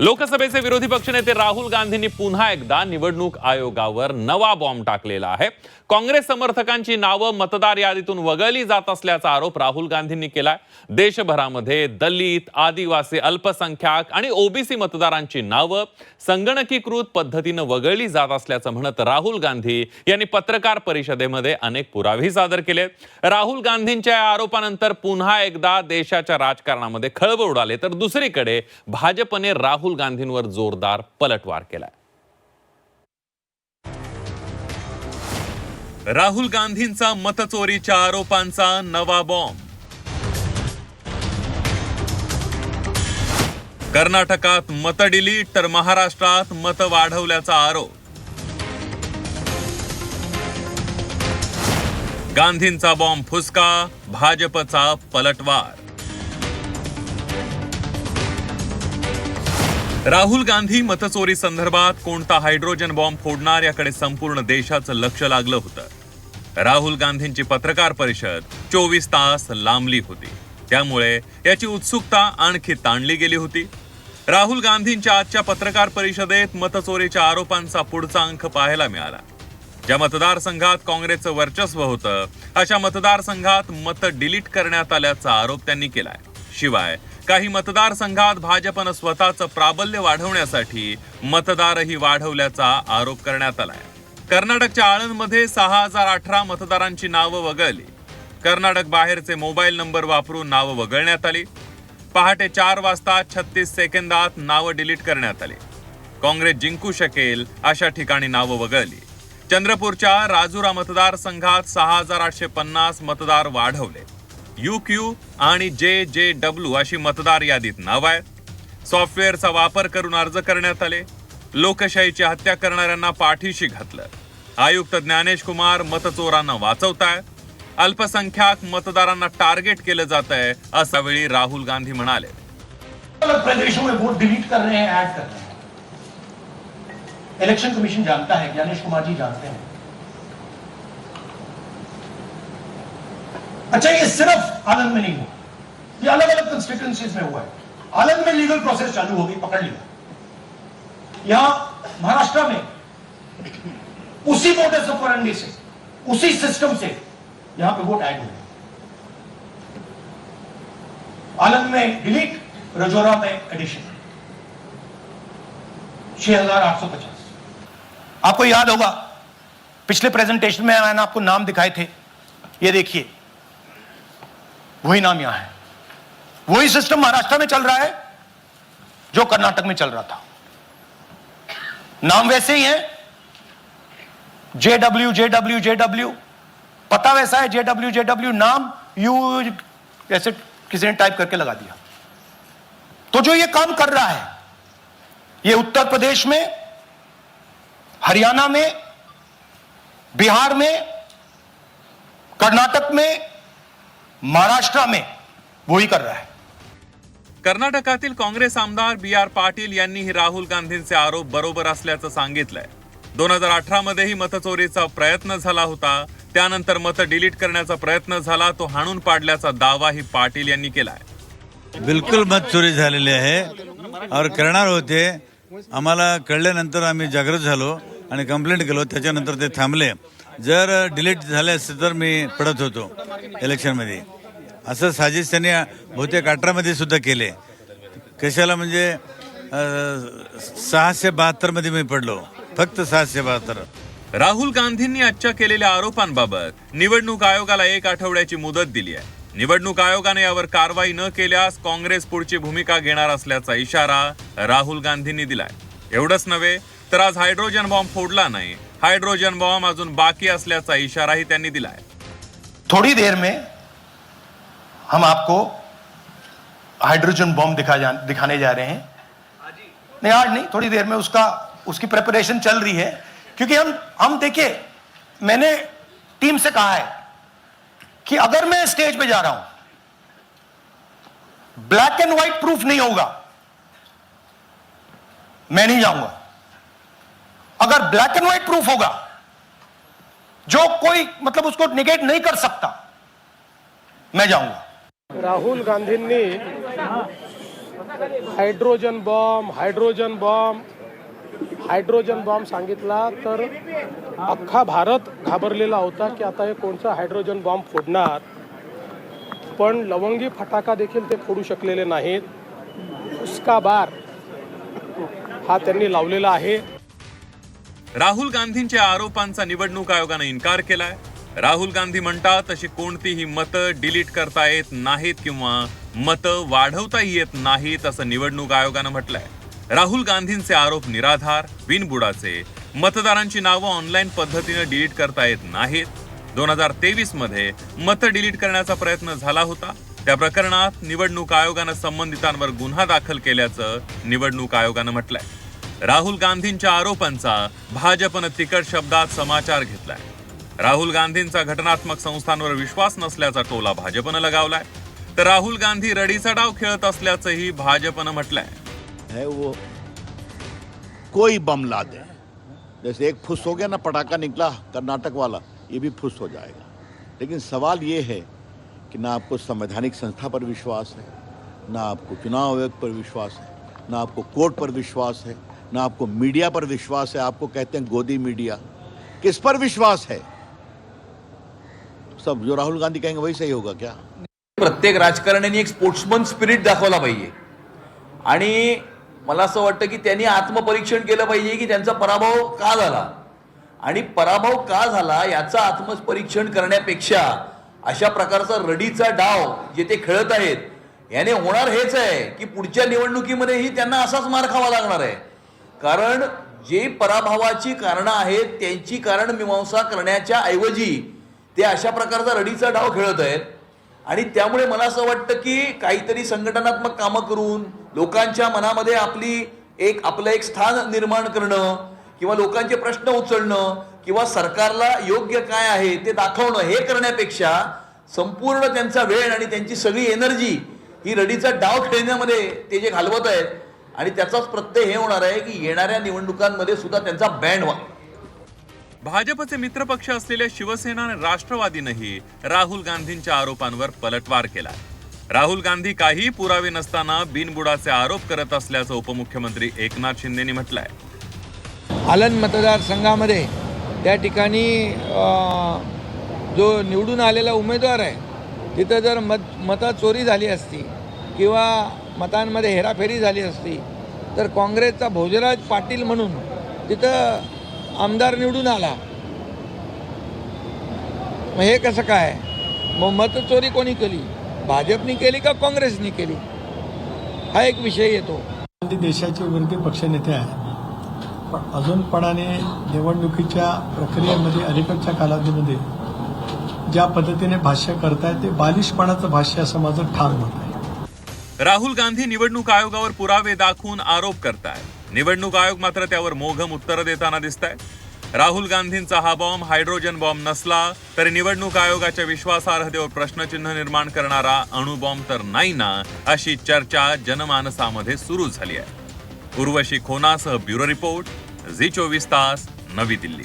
लोकसभेचे विरोधी पक्षनेते राहुल गांधींनी पुन्हा एकदा निवडणूक आयोगावर नवा बॉम्ब टाकलेला आहे. काँग्रेस समर्थकांची नावं मतदार यादीतून वगळली जात असल्याचा आरोप राहुल गांधींनी केलाय. देशभरामध्ये दलित आदिवासी अल्पसंख्याक आणि ओबीसी मतदारांची नावं संगणकीकृत पद्धतीनं वगळली जात असल्याचं म्हणत राहुल गांधी यांनी पत्रकार परिषदेमध्ये अनेक पुरावेही सादर केले. राहुल गांधींच्या या आरोपानंतर पुन्हा एकदा देशाच्या राजकारणामध्ये खळबळ उडाले. तर दुसरीकडे भाजपने राहुल गांधींवर जोरदार पलटवार केलाय. राहुल गांधींचा मतचोरीच्या आरोपांचा नवा बॉम्ब कर्नाटकात मत डिलीट तर महाराष्ट्रात मत वाढवल्याचा आरोप. गांधींचा बॉम्ब फुसका भाजपचा पलटवार. राहुल गांधी मतचोरी संदर्भात कोणता हायड्रोजन बॉम्ब फोडणार याकडे संपूर्ण देशाचं लक्ष लागलं होतं. राहुल गांधींची पत्रकार परिषद चोवीस तास लांबली होती. त्यामुळे याची उत्सुकता आणखी ताणली गेली होती. राहुल गांधींच्या आजच्या पत्रकार परिषदेत मतचोरीच्या आरोपांचा पुढचा अंक पाहायला मिळाला. ज्या मतदारसंघात काँग्रेसचं वर्चस्व होतं अशा मतदारसंघात मतं डिलीट करण्यात आल्याचा आरोप त्यांनी केलाय. शिवाय काही मतदारसंघात भाजपनं स्वतःचं प्राबल्य वाढवण्यासाठी मतदारही वाढवल्याचा आरोप करण्यात आलाय. कर्नाटकच्या आळंदमध्ये सहा हजार अठरा मतदारांची नावं वगळली. कर्नाटक बाहेरचे मोबाईल नंबर वापरून नावं वगळण्यात आली. पहाटे चार वाजता छत्तीस सेकंदात नावं डिलीट करण्यात आली. काँग्रेस जिंकू शकेल अशा ठिकाणी नावं वगळली. चंद्रपूरच्या राजुरा मतदारसंघात सहा हजार आठशे पन्नास मतदार वाढवले. यू क्यू आणि जे जे डब्ल्यू अशी मतदार यादीत नाव आहेत सॉफ्टवेअरचा वापर करून अर्ज करण्यात आले. लोकशाहीची हत्या करणाऱ्यांना पाठीशी घातलं. आयुक्त ज्ञानेश कुमार मतचोरांना वाचवताय. अल्पसंख्याक मतदारांना टार्गेट केलं जात आहे असा वेळी राहुल गांधी म्हणाले. प्रदेशों में वोट डिलीट कर रहे हैं ऐड कर रहे हैं इलेक्शन कमीशन जानता है ज्ञानेश कुमार जी जानते हैं. अच्छा ये सिर्फ़ आनंद में नहीं हुआ। ये अलग अलग कंस्टिट्यूंसीज में हुआ है। आनंद में लीगल प्रोसेस चालू हो गई पकड़ लिया। यहाँ महाराष्ट्र में, उसी मोटर ऑपरेंडी से, उसी सिस्टम से यहाँ पे वोट ऐड हुए। आनंद में डिलीट रजौरा में एडिशन छह हज़ार आठ सौ पचास। आपको याद होगा, पिछले प्रेजेंटेशन में मैंने आपको नाम दिखाए थे। ये देखिए। वही नाम यहाँ है। वही सिस्टम महाराष्ट्र में चल रहा है, जो कर्नाटक में चल रहा था। नाम वैसे ही है J W J W J W पता वैसा है जे डब्ल्यू जे डब्ल्यू नाम यू, ऐसे किसी ने टाइप करके लगा दिया। तो जो ये काम कर रहा है, ये उत्तर प्रदेश में, हरियाणा में, बिहार में, कर्नाटक में महाराष्ट्र में वही कर रहा है। कर्नाटकातील काँग्रेस आमदार बी आर पाटील यांनीही राहुल गांधींचे आरोप बरोबर असल्याचं सांगितलंय. दोन हजार अठरा मध्येही मतचोरीचा प्रयत्न झाला होता. त्यानंतर मत डिलीट करण्याचा प्रयत्न झाला तो हाणून पाडल्याचा दावाही पाटील यांनी केलाय. बिलकुल मत चोरी झालेली आहे. और करणार होते. आम्हाला कळल्यानंतर आम्ही जागृत झालो आणि कंप्लेंट केलो. त्याच्यानंतर ते थांबले. जर डिलीट झाले असते तर मी पडत होतो इलेक्शनमध्ये. असं साजिश त्यांनी बहुतेक अठरामध्ये सुद्धा केले. कशाला म्हणजे सहाशे बहात्तरमध्ये मी पडलो. फक्त सहाशे बहात्तर. राहुल गांधींनी आजच्या केलेल्या आरोपांबाबत निवडणूक आयोगाला एक आठवड्याची मुदत दिली आहे. निवडणूक आयोगाने यावर कारवाई न केल्यास काँग्रेस पुढची भूमिका घेणार असल्याचा इशारा राहुल गांधींनी दिलाय. एवढंच नव्हे तर आज हायड्रोजन बॉम्ब फोडला नाही हायड्रोजन बॉम्ब अजून बाकी असल्याचा इशाराही त्यांनी दिलाय. थोड़ी देर में हम आपको हाइड्रोजन बॉम्ब दिखा जा, दिखाने जा रहे हैं। नहीं आज नहीं थोड़ी देर में उसका उसकी प्रिपरेशन चल रही है। क्योंकि हम हम देखिए मैंने टीम से कहा है कि अगर मैं स्टेज पे जा रहा हूँ ब्लैक एंड व्हाइट प्रूफ नहीं होगा मैं नहीं जाऊँगा। अगर ब्लैक एंड व्हाइट प्रूफ होगा जो कोई मतलब उसको निगेट नहीं कर सकता मैं जाऊंगा। राहुल गांधींनी hydrogen bomb hydrogen bomb hydrogen bomb सांगितला तर अख्खा भारत घाबरलेला होता की आता हे कोणचा हायड्रोजन बॉम्ब फोडणार? पण लवंगी फटाका देखील ते फोडू शकलेले नाहीत. उसका बार हा त्यांनी लावलेला आहे. राहुल गांधींच्या आरोपांचा निवडणूक आयोगानं इन्कार केलाय. राहुल गांधी म्हणतात तशी कोणतीही मतं डिलीट करता येत नाहीत किंवा मतं वाढवताही येत नाहीत असं निवडणूक आयोगानं म्हटलंय. राहुल गांधींचे आरोप निराधार बिनबुडाचे. मतदारांची नावं ऑनलाईन पद्धतीनं डिलीट करता येत नाहीत. दोन हजार तेवीसमध्ये मतं डिलीट करण्याचा प्रयत्न झाला होता. त्या प्रकरणात निवडणूक आयोगानं संबंधितांवर गुन्हा दाखल केल्याचं निवडणूक आयोगानं म्हटलंय. राहुल गांधींच्या आरोपांचा भाजपनं तिकट शब्दात समाचार घेतलाय. राहुल गांधींचा घटनात्मक संस्थांवर विश्वास नसल्याचा टोला भाजपनं लगावलाय. तर राहुल गांधी रडीचा डाव खेळत असल्याचंही भाजपनं म्हटलंय. है वो कोई बम ला दे. जैसे एक फुस हो गया ना पटाखा निकला कर्नाटक वाला ये भी फुस हो जाएगा. लेकिन सवाल ये है कि ना आपको संवैधानिक संस्था पर विश्वास है ना आपको चुनाव आयोग पर विश्वास है ना आपको कोर्ट पर विश्वास है ना आपको मीडिया पर विश्वास है आपको कहते हैं गोदी मीडिया। किस पर विश्वास है? सब जो राहुल गांधी कहेंगे वही सही होगा क्या? प्रत्येक राजकारण्याने एक स्पोर्ट्समन स्पिरिट दाखवला पाहिजे. आणि मला असं वाटतं की त्यांनी आत्मपरीक्षण केलं पाहिजे की त्यांचा पराभव का झाला? आणि पराभव का झाला याचं आत्मपरीक्षण करण्यापेक्षा अशा प्रकारचा रडीचा डाव जे ते खेळत आहेत याने होणार हेच आहे की पुढच्या निवडणुकीमध्येही त्यांना असाच मार खावा लागणार आहे. कारण जे पराभवाची कारणं आहेत त्यांची कारण मीमांसा करण्याच्या ऐवजी ते अशा प्रकारचा रडीचा डाव खेळत आहेत. आणि त्यामुळे मला असं वाटतं की काहीतरी संघटनात्मक कामं करून लोकांच्या मनामध्ये आपली एक आपलं एक स्थान निर्माण करणं किंवा लोकांचे प्रश्न उचलणं किंवा सरकारला योग्य काय आहे ते दाखवणं हे करण्यापेक्षा संपूर्ण त्यांचा वेळ आणि त्यांची सगळी एनर्जी ही रडीचा डाव खेळण्यामध्ये ते जे घालवत आहेत आणि त्याचाच प्रत्यय हे होणार आहे की येणाऱ्या निवडणुकांमध्ये सुद्धा त्यांचा बँड व्हा. भाजपचे मित्रपक्ष असलेल्या शिवसेना आणि राष्ट्रवादीनंही राहुल गांधींच्या आरोपांवर पलटवार केला. राहुल गांधी काही पुरावे नसताना बिनबुडाचे आरोप करत असल्याचं उपमुख्यमंत्री एकनाथ शिंदेनी म्हटलंय. आलन मतदारसंघामध्ये त्या ठिकाणी जो निवडून आलेला उमेदवार आहे तिथं जर मत मतं चोरी झाली असती किंवा मतांमध्ये हेराफेरी झाली असती तर काँग्रेसचा भोजराज पाटील म्हणून तिथं आमदार निवडून आला. मग हे कसं काय? मग मतचोरी कोणी केली? भाजपनी केली का काँग्रेसनी केली? हा एक विषय येतो. देशाचे विरोधी पक्षनेते आहेत. पण अजूनपणाने निवडणुकीच्या प्रक्रियेमध्ये अलीकडच्या कालावधीमध्ये ज्या पद्धतीने भाष्य करतायत ते बालिशपणाचं भाष्य असं माझं ठाम मत आहे. राहुल गांधी निवडणूक आयोगावर पुरावे दाखवून आरोप करतायत निवडणूक आयोग मात्र त्यावर मोघम उत्तरं देताना दिसत राहुल गांधींचा हा बॉम्ब हायड्रोजन बॉम्ब नसला तरी निवडणूक आयोगाच्या विश्वासार्हतेवर प्रश्नचिन्ह निर्माण करणारा अणुबॉम्ब तर नाही ना अशी चर्चा जनमानसामध्ये सुरू झाली आहे. उर्वशी खोनासह ब्युरो रिपोर्ट झी चोवीस तास नवी दिल्ली.